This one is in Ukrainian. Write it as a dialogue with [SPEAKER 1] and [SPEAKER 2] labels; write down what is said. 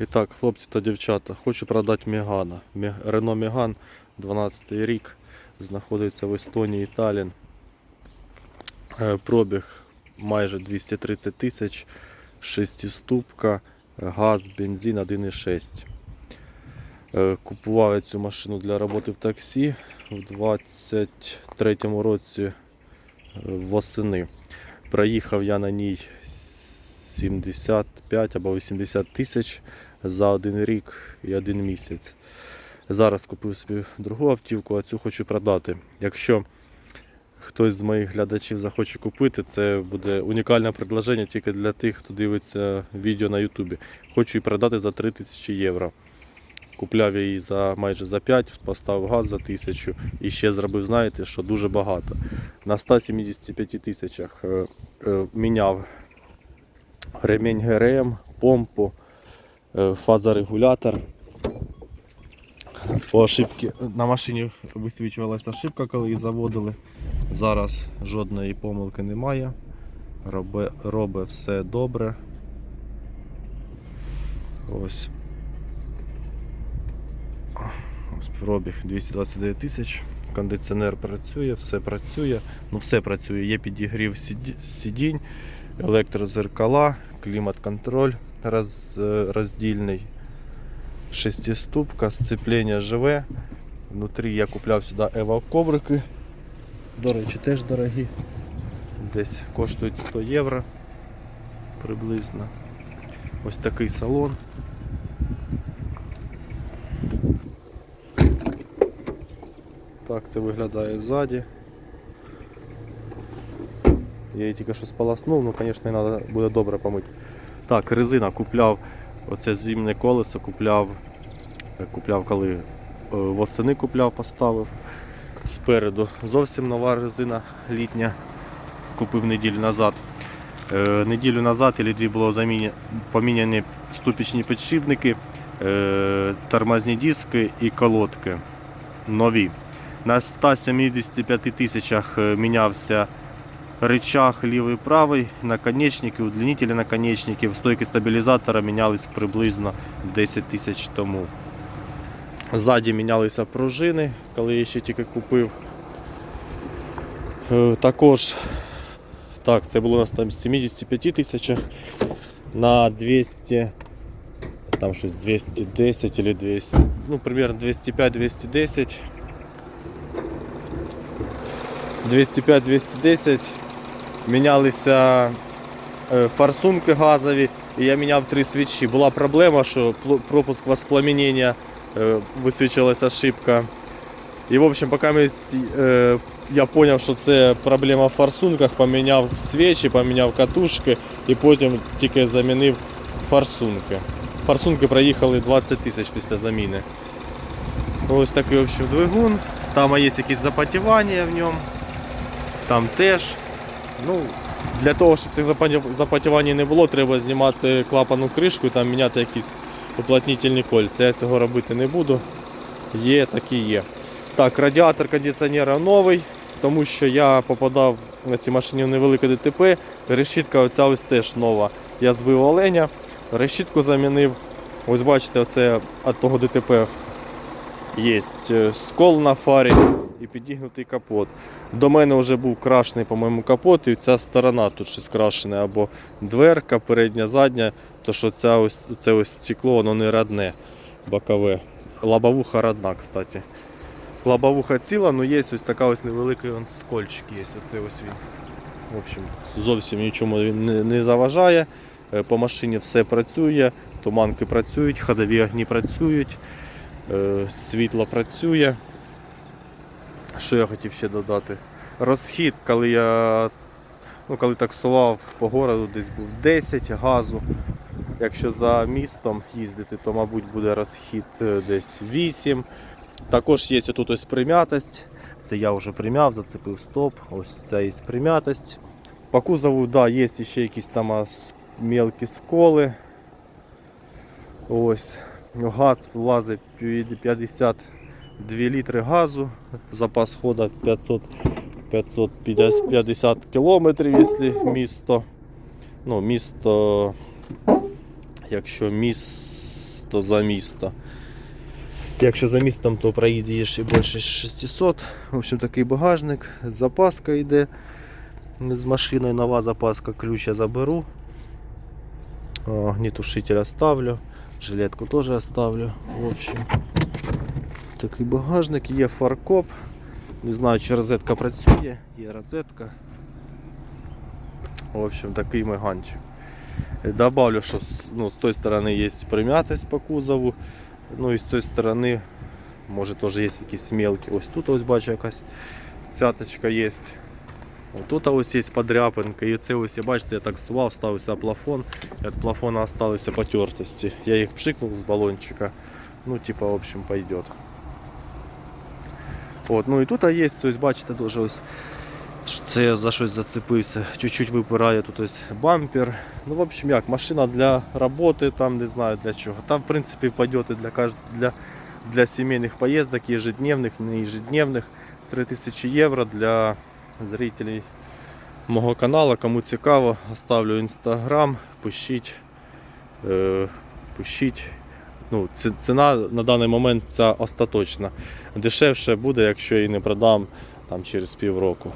[SPEAKER 1] І так, хлопці та дівчата, хочу продати Мегана. Рено Меган 12 рік. Знаходиться в Естонії Талін. Е, Пробіг майже 230 тисяч, шестиступка, газ, бензин 1,6. Е, Купував я цю машину для роботи в таксі в 23-му році е, восени. Проїхав я на ній 75 або 80 тисяч за один рік і один місяць. Зараз купив собі другу автівку, а цю хочу продати. Якщо хтось з моїх глядачів захоче купити, це буде унікальне предложення тільки для тих, хто дивиться відео на Ютубі. Хочу її продати за 3000 євро. Купляв її за майже за 5, поставив газ за 1000 і ще зробив, знаєте, що дуже багато. На 175 тисячах е, е, міняв ремінь ГРМ, помпу, е, фазорегулятор. По ошибці на машині висвічувалася ошибка, коли її заводили. Зараз жодної помилки немає. Робить роби все добре. Ось. Ось пробіг 229 тисяч. Кондиціонер працює, все працює. Ну все працює. Є підігрів сидінь, електрозеркала, клімат-контроль роз, е, роздільний, шестиступка, сцеплення живе. Внутрі я купляв сюди еваковрики. До речі, теж дорогі. Десь коштують 100 євро приблизно. Ось такий салон. Так це виглядає ззаді. Я її тільки що сполоснув, ну звісно, треба буде добре помити. Так, резина купляв оце зимне колесо, купляв, е, купляв коли е, восени купляв, поставив. Спереду зовсім нова резина літня. Купив неділю назад. Е, неділю назад і дві було заміні, поміняні ступічні підшипники, е, тормозні диски і колодки нові. На 175 тисячах е, мінявся рычаг лівий правий, наконечники, удлинителі наконечників, стойки стабілізатора мінялись приблизно 10 тисяч тому. Ззаді мінялися пружини, коли я ще тільки купив. Е, Також так, це було на 175 тисячах на 200 там щось 210 или 200, ну, примерно 205-210. 205-210 мінялися е, форсунки газові, і я міняв три свічі. Була проблема, що пропуск воспламенення е, висвічилася ошибка. І, в общем, поки ми, е, я зрозумів, що це проблема в форсунках, поміняв свічі, поміняв катушки і потім тільки замінив форсунки. Форсунки проїхали 20 тисяч після заміни. Ось такий в общем, двигун. Там є якісь запотівання в ньому. Там теж. Ну, для того, щоб цих запотівань не було, треба знімати клапану кришку і там міняти якісь уплотнительні кольця. Я цього робити не буду. Є, так і є. Так, радіатор кондиціонера новий, тому що я попадав на цій машині в невелике ДТП. Решітка оця ось теж нова. Я збив оленя, решітку замінив. Ось бачите, оце від того ДТП є е, скол на фарі і підігнутий капот. До мене вже був крашений, по-моєму, капот, і ця сторона тут щось крашена, або дверка, передня, задня, то що ця ось, це ось стекло, воно не родне, бокове. Лобовуха родна, кстати. Лобовуха ціла, але є ось така ось невеликий он скольчик є. Оце ось він. В общем, зовсім нічому він не, не заважає. Е, По машині все працює, туманки працюють, ходові огні працюють, е, світло працює. Що я хотів ще додати? Розхід, коли я ну, коли таксував по городу, десь був 10 газу. Якщо за містом їздити, то мабуть буде розхід е, десь 8. Також є тут ось прим'ятость. Це я вже прим'яв, зацепив стоп. Ось це є прим'ятость. По кузову да, є ще якісь там мелкі сколи. Ось. Газ влазить 50. 2 літри газу, запас хода 500 550 кілометрів, якщо місто. Ну, місто, якщо місто за місто. Якщо за містом, то проїдеш і більше 600. В общем, такий багажник, запаска йде. З машиною нова запаска, ключ я заберу. Огнітушитель оставлю, жилетку теж оставлю. В общем такий багажник, є фаркоп. Не знаю, чи розетка працює, є розетка. В общем, такий меганчик. Добавлю, що ну, з тої сторони є прим'ятість по кузову. Ну і з цієї сторони, може теж є якісь мелкі. Ось тут ось бачу якась цяточка є. Ось тут ось є подряпинка. І це ось, бачите, я так сував, ставився плафон. І від плафона залишилися потертості. Я їх пшикнув з балончика. Ну, типа, в общем, пойдет. От, ну і тут є, ось бачите, дуже ось. Це я за щось зацепився. Чуть-чуть випирає тут ось бампер. Ну, в общем, як, машина для роботи, там не знаю для чого. Там, в принципі, пойдет і для, для, для сімейних поїздок, ежедневних, не ежедневних. 3000 євро для зрителей мого каналу. Кому цікаво, оставлю інстаграм, пишіть. Е, пишіть. Ну, ціна на даний момент ця остаточна. Дешевше буде, якщо її не продам там, через півроку.